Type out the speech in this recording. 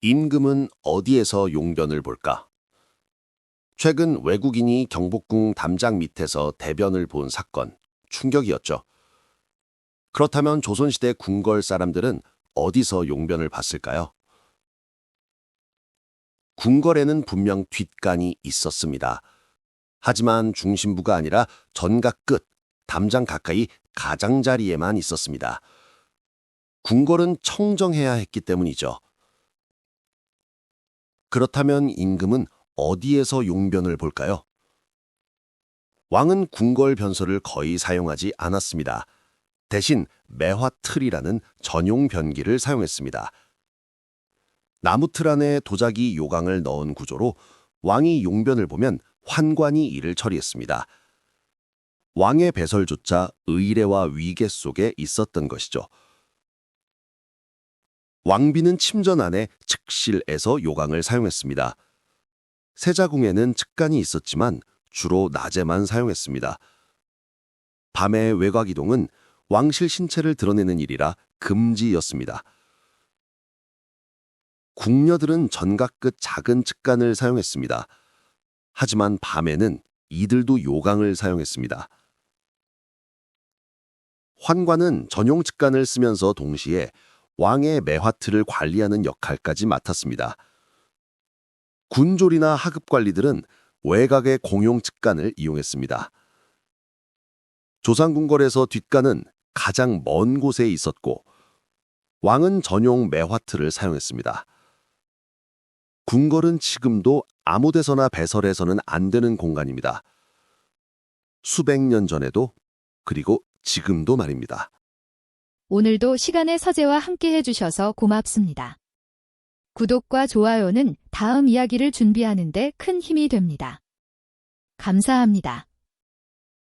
임금은 어디에서 용변을 볼까? 최근 외국인이 경복궁 담장 밑에서 대변을 본 사건, 충격이었죠. 그렇다면 조선시대 궁궐 사람들은 어디서 용변을 봤을까요? 궁궐에는 분명 뒷간이 있었습니다. 하지만 중심부가 아니라 전각 끝, 담장 가까이 가장자리에만 있었습니다. 궁궐은 청정해야 했기 때문이죠. 그렇다면 임금은 어디에서 용변을 볼까요? 왕은 궁궐 변소를 거의 사용하지 않았습니다. 대신 매화틀이라는 전용 변기를 사용했습니다. 나무 틀 안에 도자기 요강을 넣은 구조로 왕이 용변을 보면 환관이 이를 처리했습니다. 왕의 배설조차 의례와 위계 속에 있었던 것이죠. 왕비는 침전 안에 측실에서 요강을 사용했습니다. 세자궁에는 측간이 있었지만 주로 낮에만 사용했습니다. 밤의 외곽 이동은 왕실 신체를 드러내는 일이라 금지였습니다. 궁녀들은 전각 끝 작은 측간을 사용했습니다. 하지만 밤에는 이들도 요강을 사용했습니다. 환관은 전용 측간을 쓰면서 동시에 왕의 매화틀을 관리하는 역할까지 맡았습니다. 군졸이나 하급 관리들은 외곽의 공용 측간을 이용했습니다. 조상궁궐에서 뒷간은 가장 먼 곳에 있었고 왕은 전용 매화틀을 사용했습니다. 궁궐은 지금도 아무 데서나 배설해서는 안 되는 공간입니다. 수백 년 전에도 그리고 지금도 말입니다. 오늘도 시간의 서재와 함께 해주셔서 고맙습니다. 구독과 좋아요는 다음 이야기를 준비하는데 큰 힘이 됩니다. 감사합니다.